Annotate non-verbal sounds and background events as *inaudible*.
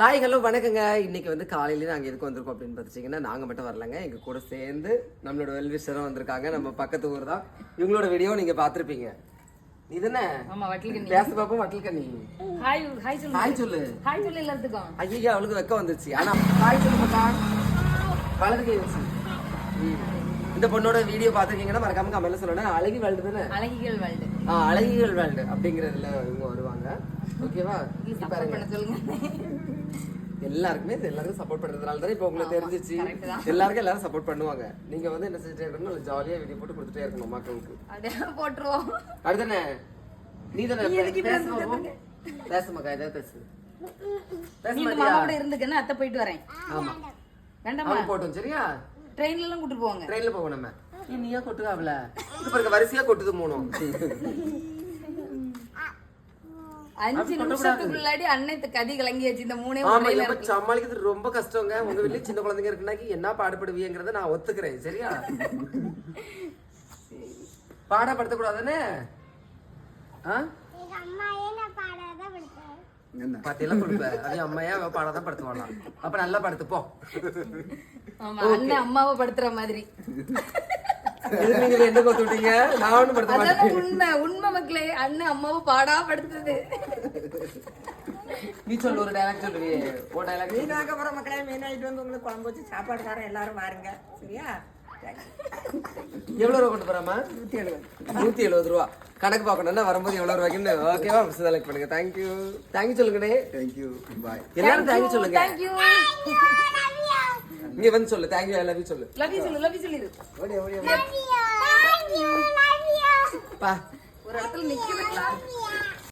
Hi hello வணக்கங்க. இன்னைக்கு வந்து காலையில நாங்க எதுக்கு வந்திருக்கோம் அப்படின்னு பார்த்துச்சிங்கன்னா நாங்க மட்டும் வரலங்க. எங்க கூட சேர்ந்து நம்மளோட வெல்விஷரும் வந்திருக்காங்க. நம்ம பக்கத்து ஊர் தான். இவங்களோட வீடியோ நீங்க பார்த்திருப்பீங்க நீ தானே பேச பாப்போம் வட்டல் கண்ணி ஹாய் ஹாய் சொல்லு. ஹாய் சொல்லு. ஹாய் சொல்லு எல்லாத்துக்கும். ஐயா அவளுக்கு வெக்க வந்துருச்சு. ஆனா ஹாய் சொல்லு மக்கா. வலது கை வச்சு. இந்த பொண்ணோட வீடியோ பார்த்துருக்கீங்கன்னா மறக்காம கமெண்ட்ல சொல்லணும் அழகி வேல்டு தானே? அழகிகள் வாழ்டு ஆ, அழகிகள் வேல்டு அப்படிங்கறதுல இவங்க வருவாங்க. *laughs* ஓகேவா பாருங்க. எல்லாருக்குமே எல்லாருக்கும் சப்போர்ட் பண்றதுனால தான் இப்போ உங்களுக்கு தெரிஞ்சிச்சு. எல்லாருக்கும் எல்லாரும் சப்போர்ட் பண்ணுவாங்க. நீங்க வந்து என்ன செஞ்சுட்டே இருக்கணும் ஜாலியா வீடியோ போட்டு கொடுத்துட்டே இருக்கணும் மக்களுக்கு. போட்டுருவோம். அடுத்தானே நீ தானே நீ எதுக்கு இப்படி பேச வந்து பாப்போம். பேசு மக்கா ஏதாவது பேசு. இருந்துக்கன்னு அத்தை போயிட்டு வரேன். ஆமா. வேண்டாமா போட்டோம் சரியா? ட்ரெயின்ல எல்லாம் கூட்டிட்டு போவாங்க. ட்ரெயின்ல போவோம் நம்ம. நீயா கொட்டுவ அவள? இது பாருங்க வரிசையா கொட்டுது மூணும். *laughs* அஞ்சு நிமிஷத்துக்குள்ளாடி அன்னைத்து கதி கலங்கியாச்சு. இந்த மூணே ஆமா சமாளிக்கிறது ரொம்ப கஷ்டங்க. உங்க வீட்லயே சின்ன குழந்தைங்க இருக்குனாக்கி என்ன பாடுபடுவீங்கிறத நான் ஒத்துக்கிறேன் சரியா? பாடப்படுத்த கூடாதானே பாத்தியெல்லாம் கொடுப்ப. அதே அம்மையா அவ பாடாதான் படுத்துவாளாம் அப்ப நல்லா படுத்து போ. ஆமா அண்ணன் அம்மாவை படுத்துற மாதிரி. எதுக்கு நீங்க விட்டீங்க? நான் படுத்த மாட்டேன். உண்மை. உண்மை மக்களே அண்ணன் அம்மாவை பாடா படுத்துது. நீ சொல்லு ஒரு டைலாக் சொல்லுவியே ஒரு டைலாக் மீன் வாங்க போகிற மக்களே மீன் ஆகிட்டு வந்து உங்களுக்கு குழம்பு வச்சு சாப்பாடு தரேன் எல்லாரும் வாருங்க. சரியா? எவ்வளவு ரூபா கொண்டு போறாமா நூத்தி எழுபது. நூத்தி எழுபது ரூபா. கணக்கு பார்க்கணும்னா வரும்போது எவ்வளவு ரூபாய்க்குன்னு ஓகேவா செலக்ட் பண்ணுங்க. தேங்க்யூ தேங்க்யூ சொல்லுங்கண்ணே. தேங்க்யூ பாய் எல்லாரும் தேங்க்யூ சொல்லுங்க. தேங்க்யூ இங்க வந்து சொல்லு. Thank you I love you சொல்லு. லவ் யூ சொல்லு லவ் யூ சொல்லிரு ஓடி ஓடி பா. ஒரு இடத்துல நிக்குதுங்களா